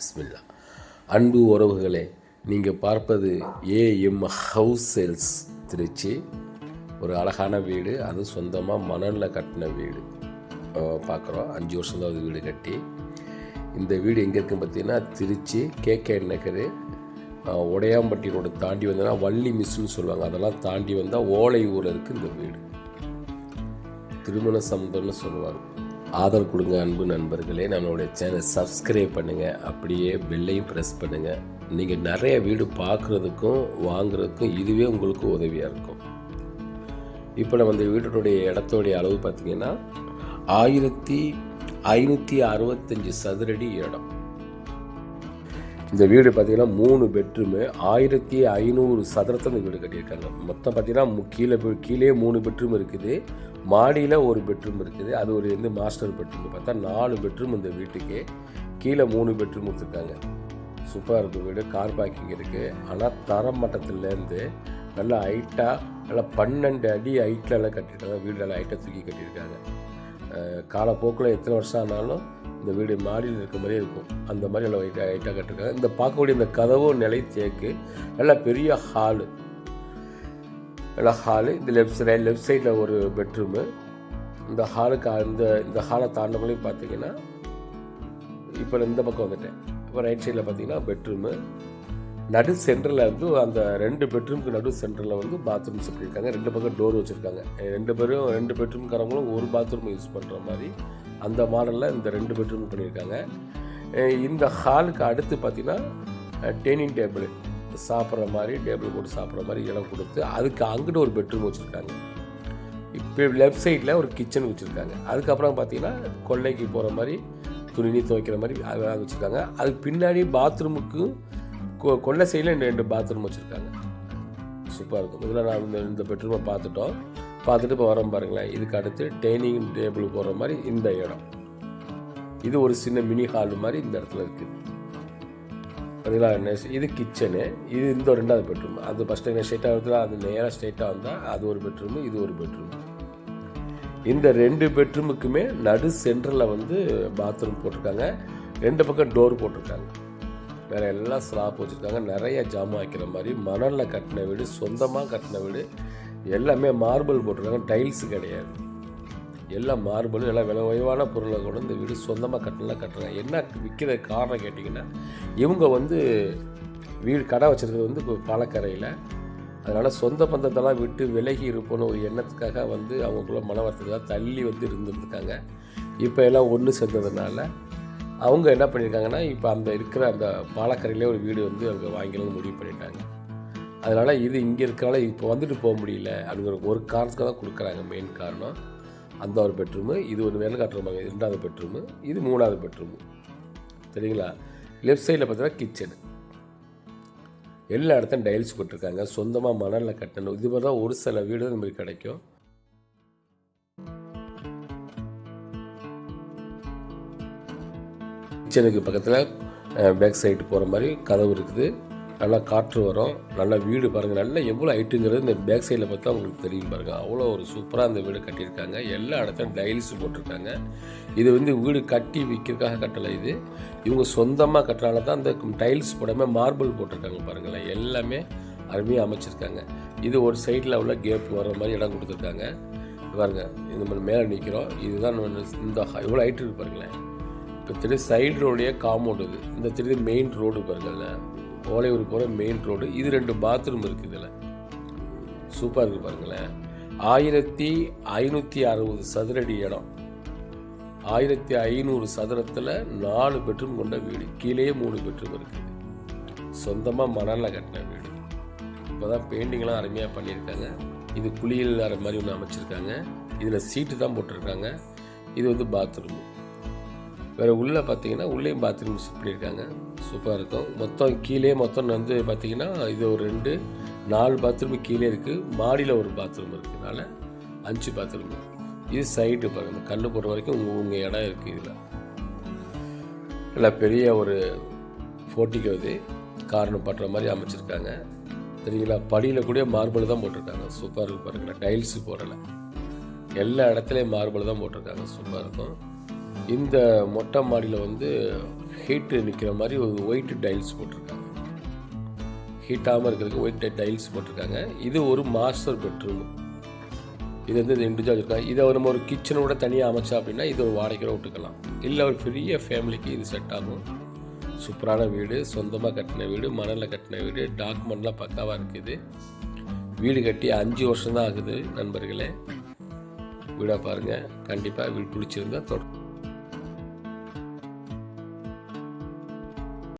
பிஸ்மில்லா. அன்பு உறவுகளே நீங்கள் பார்ப்பது ஏஎம் ஹவுஸ் சேல்ஸ் திருச்சி. ஒரு அழகான வீடு அது சொந்தமாக மணலில் கட்டின வீடு. பார்க்குறோம் அஞ்சு வருஷம் தான் அது வீடு கட்டி. இந்த வீடு எங்கே இருக்குன்னு பார்த்தீங்கன்னா Trichy K K Nagar. Udayampatti road தாண்டி வந்தோன்னா வள்ளி மிஸ்ன்னு சொல்லுவாங்க. அதெல்லாம் தாண்டி வந்தால் ஓலை ஊரில் இருக்குது இந்த வீடு. திருமண சமுதம்னு சொல்லுவாங்க. ஆதரவு கொடுங்க அன்பு நண்பர்களே. நம்மளுடைய சேனல் சப்ஸ்கிரைப் பண்ணுங்கள் அப்படியே பெல்லையும் ப்ரெஸ் பண்ணுங்கள் நீங்கள் நிறைய வீடு பார்க்குறதுக்கும் வாங்குறதுக்கும் இதுவே உங்களுக்கு உதவியாக இருக்கும். இப்போ நம்ம இந்த வீட்டினுடைய இடத்தோடைய அளவு பார்த்தீங்கன்னா ஆயிரத்தி ஐநூற்றி அறுபத்தஞ்சு சதுரடி இடம். இந்த வீடு பார்த்தீங்கன்னா மூணு பெட்ரூமு ஆயிரத்தி ஐநூறு சதுரத்தில் இந்த வீடு கட்டியிருக்காங்க. மொத்தம் பார்த்தீங்கன்னா கீழே கீழே மூணு பெட்ரூம் இருக்குது. மாடியில் ஒரு பெட்ரூம் இருக்குது. அது ஒரு வந்து மாஸ்டர் பெட்ரூம் பார்த்தா நாலு பெட்ரூம் இந்த வீட்டுக்கு. கீழே மூணு பெட்ரூம் கொடுத்துருக்காங்க. சூப்பராக இருக்கும் வீடு. கார் பார்க்கிங் இருக்குது ஆனால் தரம் மட்டத்துலேருந்து நல்லா ஹைட்டாக நல்லா பன்னெண்டு அடி ஹைட்டில் எல்லாம் கட்டியிருக்காங்க. வீடு நல்லா ஹைட்டாக தூக்கி கட்டியிருக்காங்க. காலப்போக்கில் எத்தனை வருஷம் ஆனாலும் இந்த வீடு மாடியில் இருக்க மாதிரியே இருக்கும். அந்த மாதிரி நல்லா ஹைட்டாக ஹைட்டாக கட்டிருக்காங்க. இந்த பார்க்கக்கூடிய இந்த கதவும் நிலை தேக்கு. நல்லா பெரிய ஹாலு நல்லா ஹாலு இந்த லெஃப்ட் சைடு லெஃப்ட் சைடில் ஒரு பெட்ரூமு இந்த ஹாலுக்கு அந்த இந்த ஹாலை தாண்டவங்களையும் பார்த்தீங்கன்னா இப்போ நான் இந்த பக்கம் வந்துட்டேன். இப்போ ரைட் சைடில் பார்த்தீங்கன்னா பெட்ரூமு நடு சென்டரில் வந்து அந்த ரெண்டு பெட்ரூமுக்கு நடு சென்டரில் வந்து பாத்ரூம் பண்ணியிருக்காங்க ரெண்டு பக்கம் டோர் வச்சுருக்காங்க. ரெண்டு பேரும் ரெண்டு பெட்ரூம்காரங்களும் ஒரு பாத்ரூம் யூஸ் பண்ணுற மாதிரி அந்த மாடலில் இந்த ரெண்டு பெட்ரூம் பண்ணியிருக்காங்க. இந்த ஹாலுக்கு அடுத்து பார்த்தீங்கன்னா டெய்னிங் டேபிள் சாப்பிட்ற மாதிரி டேபிள் போட்டு சாப்பிட்ற மாதிரி இடம் கொடுத்து அதுக்கு அங்கிட்டு ஒரு பெட்ரூம் வச்சுருக்காங்க. இப்போ லெஃப்ட் சைடில் ஒரு கிச்சன் வச்சுருக்காங்க. அதுக்கப்புறம் பார்த்தீங்கன்னா கொல்லைக்கு போகிற மாதிரி துணி துவைக்கிற மாதிரி அதெல்லாம் வச்சுருக்காங்க. அதுக்கு பின்னாடி பாத்ரூமுக்கும் கொ கொள்ளை சைடில் ரெண்டு பாத்ரூம் வச்சுருக்காங்க. சூப்பராக இருக்கும். இதில் நான் இந்த இந்த பெட்ரூமை பார்த்துட்டோம். பார்த்துட்டு இப்போ வரோம் பாருங்களேன். இதுக்கு அடுத்து டைனிங் டேபிள் போகிற மாதிரி இந்த இடம். இது ஒரு சின்ன மினி ஹால் மாதிரி இந்த இடத்துல இருக்குது பார்த்தீங்களா என்ன இது கிச்சனு இது இந்த ரெண்டாவது பெட்ரூம் அது ஃபஸ்ட்டு ஸ்ட்ரெயிட்டாக வருதுல அது நேராக ஸ்ட்ரெயிட்டாக வந்தால் அது ஒரு பெட்ரூமு இது ஒரு பெட்ரூம் இந்த ரெண்டு பெட்ரூமுக்குமே நடு சென்டரில் வந்து பாத்ரூம் போட்டிருக்காங்க. ரெண்டு பக்கம் டோர் போட்டிருக்காங்க. வேற எல்லாம் ஸ்லாப் வச்சுருக்காங்க. நிறைய ஜாமான் வைக்கிற மாதிரி மணலில் கட்டின வீடு சொந்தமாக கட்டின வீடு. எல்லாமே மார்பிள் போட்டிருக்காங்க டைல்ஸு கிடையாது. எல்லாம் மார்பிள் எல்லாம் விலை உயவான பொருளை கூட இந்த வீடு சொந்தமாக கட்டலாம் கட்டுறாங்க. என்ன விற்கிற காரணம் கேட்டிங்கன்னா இவங்க வந்து வீடு கடை வச்சுருக்கிறது வந்து இப்போ பாலக்கரையில் அதனால் சொந்த பந்தத்தெல்லாம் விட்டு விலகி இருப்போன்னு ஒரு எண்ணத்துக்காக வந்து அவங்களுக்குள்ள மன வருத்தத்துக்காக தள்ளி வந்து இருந்துருக்காங்க இப்போ எல்லாம் ஒன்று சேர்ந்ததுனால அவங்க என்ன பண்ணியிருக்காங்கன்னா இப்போ அந்த இருக்கிற அந்த பாலக்கரையிலே ஒரு வீடு வந்து அவங்க வாங்கிடணும்னு முடிவு பண்ணிட்டாங்க. அதனால் இது இங்கே இருக்கனால இப்போ வந்துட்டு போக முடியல. அப்படிங்கிற ஒரு காரணத்துக்காக தான் கொடுக்குறாங்க. மெயின் காரணம் அந்த ஒரு பெட்ரூமு இது ஒரு வேலை காட்டுறாங்க. ரெண்டாவது பெட்ரூமு இது மூணாவது பெட்ரூமு சரிங்களா? லெஃப்ட் சைடில் பார்த்தீங்கன்னா கிச்சனு எல்லா இடத்தையும் டைல்ஸ் போட்டிருக்காங்க. சொந்தமாக மணலில் கட்டணும். இது மாதிரி தான் ஒரு சில வீடு இந்த மாதிரி கிடைக்கும் கிச்சனுக்கு பக்கத்தில் பேக் சைடு போகிற மாதிரி கதவு இருக்குது. நல்லா காற்று வரும். நல்லா வீடு பாருங்கள் நல்லா எவ்வளோ ஹைட்டுங்கிறது இந்த பேக் சைடில் பார்த்தா உங்களுக்கு தெரியும் பாருங்கள் அவ்வளோ ஒரு சூப்பராக அந்த வீடு கட்டியிருக்காங்க. எல்லா இடத்துலையும் டைல்ஸ் போட்டிருக்காங்க. இது வந்து வீடு கட்டி விற்கிறதுக்காக கட்டலை இது. இவங்க சொந்தமாக கட்டுறனால தான் அந்த டைல்ஸ் போடாமல் மார்பிள் போட்டிருக்காங்க பாருங்களேன். எல்லாமே அருமையாக அமைச்சிருக்காங்க. இது ஒரு சைடில் உள்ள கேப் வர மாதிரி இடம் கொடுத்துருக்காங்க. பாருங்க. இந்த மாதிரி மேலே நிற்கிறோம் இதுதான் இந்த இவ்வளோ ஹைட் இருக்கு பாருங்களேன். இப்போ திரு சைடு ரோடையே காம்பவுண்ட் இது. இந்த திரு மெயின் ரோடு பாருங்களேன் ஓலையூர் போகிற மெயின் ரோடு இது ரெண்டு பாத்ரூம் இருக்குது இதில். சூப்பராக இருக்குது பாருங்களேன். ஆயிரத்தி ஐநூற்றி அறுபது சதுரடி இடம். ஆயிரத்தி ஐநூறு சதுரத்தில் நாலு பெட்ரூம் கொண்ட வீடு. கீழே மூணு பெட்ரூம் இருக்குது சொந்தமாக மணலில் கட்டின வீடு. இப்போ தான் பெயிண்டிங்லாம் அருமையாக பண்ணியிருக்காங்க. இது குளியல் அறை மாதிரி ஒன்று அமைச்சிருக்காங்க. இதில் சீட்டு தான் போட்டிருக்காங்க. இது வந்து பாத்ரூம் வேறு உள்ளே பார்த்தீங்கன்னா உள்ளேயும் பாத்ரூம் பண்ணியிருக்காங்க. சூப்பராக இருக்கும். மொத்தம் கீழே மொத்தம் வந்து பார்த்தீங்கன்னா இது ஒரு ரெண்டு நாலு பாத்ரூம் கீழே இருக்குது மாடியில் ஒரு பாத்ரூம் இருக்குனால அஞ்சு பாத்ரூம் இது சைடு பாருங்கள் கல் போடுற வரைக்கும் உங்கள் உங்கள் இடம் இருக்குது இதில். நல்லா பெரிய ஒரு ஃபோட்டிக்கு இது. காரணம் பண்ணுற மாதிரி அமைச்சிருக்காங்க. சரிங்களா படியில் கூட மார்பிள் தான் போட்டிருக்காங்க. சூப்பராக இருக்கும் பாருங்களேன் டைல்ஸு போடலை. எல்லா இடத்துலையும் மார்பிள் தான் போட்டிருக்காங்க. சூப்பராக இருக்கும். இந்த மொட்டை மாடியில் வந்து ஹீட்டு நிற்கிற மாதிரி ஒரு ஒயிட் டைல்ஸ் போட்டிருக்காங்க. ஹீட்டாகாமல் இருக்கிறதுக்கு ஒயிட் டைல்ஸ் போட்டிருக்காங்க. இது ஒரு மாஸ்டர் பெட்ரூம் இது வந்து இண்டிவிஜுவல் வச்சுருக்காங்க. இதை நம்ம ஒரு கிச்சனோட தனியாக அமைச்சா அப்படின்னா இது ஒரு வாடகையோட விட்டுக்கலாம் இல்லை ஒரு பெரிய ஃபேமிலிக்கு இது செட் ஆகும். சூப்பரான வீடு சொந்தமாக கட்டின வீடு மணலில் கட்டின வீடு டாக்குமெண்ட்லாம் பக்காவாக இருக்குது. வீடு கட்டி அஞ்சு வருஷம் தான் ஆகுது நண்பர்களே. வீடாக பாருங்கள் கண்டிப்பாக வீடு பிடிச்சிருந்தா தொடர்